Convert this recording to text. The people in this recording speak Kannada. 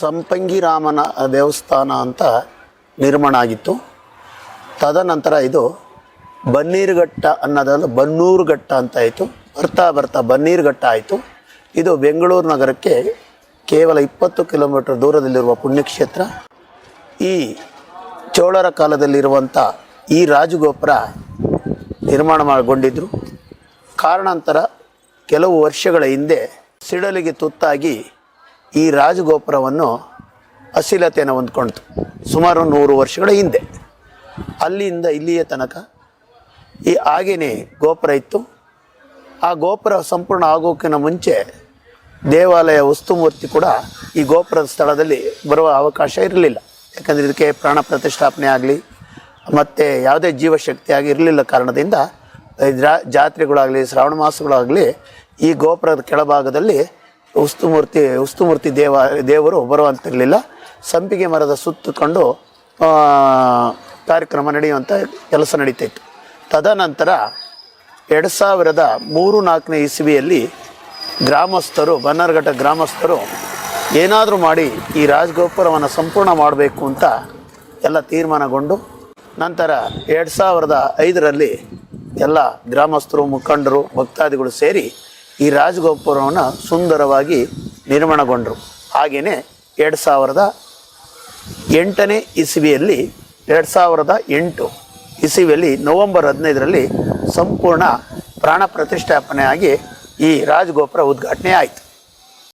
ಸಂಪಂಗಿರಾಮನ ದೇವಸ್ಥಾನ ಅಂತ ನಿರ್ಮಾಣ ಆಗಿತ್ತು. ತದನಂತರ ಇದು ಬನ್ನೀರುಘಟ್ಟ ಅನ್ನೋದಲ್ಲ, ಬನ್ನೂರುಘಟ್ಟ ಅಂತ ಆಯಿತು. ಬರ್ತಾ ಬರ್ತಾ ಬನ್ನೀರುಘಟ್ಟ ಆಯಿತು. ಇದು ಬೆಂಗಳೂರು ನಗರಕ್ಕೆ ಕೇವಲ ಇಪ್ಪತ್ತು ಕಿಲೋಮೀಟರ್ ದೂರದಲ್ಲಿರುವ ಪುಣ್ಯಕ್ಷೇತ್ರ. ಈ ಚೋಳರ ಕಾಲದಲ್ಲಿರುವಂಥ ಈ ರಾಜಗೋಪುರ ನಿರ್ಮಾಣ ಮಾಡಿಕೊಂಡಿದ್ದರು ಕಾರಣಾಂತರ ಕೆಲವು ವರ್ಷಗಳ ಹಿಂದೆ ಸಿಡಲಿಗೆ ತುತ್ತಾಗಿ ಈ ರಾಜಗೋಪುರವನ್ನು ಅಶೀಲತೆಯನ್ನು ಹೊಂದ್ಕೊಳ್ತು ಸುಮಾರು ನೂರು ವರ್ಷಗಳ ಹಿಂದೆ. ಅಲ್ಲಿಂದ ಇಲ್ಲಿಯ ತನಕ ಈ ಹಾಗೆಯೇ ಗೋಪುರ ಇತ್ತು. ಆ ಗೋಪುರ ಸಂಪೂರ್ಣ ಆಗೋಕ್ಕಿಂತ ಮುಂಚೆ ದೇವಾಲಯ ವಸ್ತುಮೂರ್ತಿ ಕೂಡ ಈ ಗೋಪುರದ ಸ್ಥಳದಲ್ಲಿ ಬರುವ ಅವಕಾಶ ಇರಲಿಲ್ಲ. ಯಾಕಂದರೆ ಇದಕ್ಕೆ ಪ್ರಾಣ ಪ್ರತಿಷ್ಠಾಪನೆ ಆಗಲಿ, ಮತ್ತು ಯಾವುದೇ ಜೀವಶಕ್ತಿ ಆಗಿ ಇರಲಿಲ್ಲ ಕಾರಣದಿಂದ ಜಾತ್ರೆಗಳಾಗಲಿ, ಶ್ರಾವಣ ಮಾಸಗಳಾಗಲಿ ಈ ಗೋಪುರದ ಕೆಳಭಾಗದಲ್ಲಿ ಉಸ್ತುಮೂರ್ತಿ ಉಸ್ತುಮೂರ್ತಿ ದೇವ, ದೇವರು ಬರುವಂತಿರಲಿಲ್ಲ. ಸಂಪಿಗೆ ಮರದ ಸುತ್ತಕೊಂಡು ಕಾರ್ಯಕ್ರಮ ನಡೆಯುವಂಥ ಕೆಲಸ ನಡೀತಾಯಿತ್ತು ತದನಂತರ ಎರಡು ಸಾವಿರದ ಮೂರು ನಾಲ್ಕನೇ ಇಸವಿಯಲ್ಲಿ ಗ್ರಾಮಸ್ಥರು, ಬನ್ನರ್ಘಟ್ಟ ಗ್ರಾಮಸ್ಥರು ಏನಾದರೂ ಮಾಡಿ ಈ ರಾಜಗೋಪುರವನ್ನು ಸಂಪೂರ್ಣ ಮಾಡಬೇಕು ಅಂತ ಎಲ್ಲ ತೀರ್ಮಾನಗೊಂಡು, ನಂತರ ಎರಡು ಸಾವಿರದ ಐದರಲ್ಲಿ ಎಲ್ಲ ಗ್ರಾಮಸ್ಥರು, ಮುಖಂಡರು, ಭಕ್ತಾದಿಗಳು ಸೇರಿ ಈ ರಾಜಗೋಪುರವನ್ನು ಸುಂದರವಾಗಿ ನಿರ್ಮಾಣಗೊಂಡರು. ಹಾಗೆಯೇ ಎರಡು ಸಾವಿರದ ಎಂಟನೇ ಇಸವಿಯಲ್ಲಿ, ಎರಡು ಸಾವಿರದ ಎಂಟು ಇಸವಿಯಲ್ಲಿ ನವೆಂಬರ್ ಹದಿನೈದರಲ್ಲಿ ಸಂಪೂರ್ಣ ಪ್ರಾಣ ಪ್ರತಿಷ್ಠಾಪನೆಯಾಗಿ ಈ ರಾಜಗೋಪುರ ಉದ್ಘಾಟನೆ ಆಯಿತು.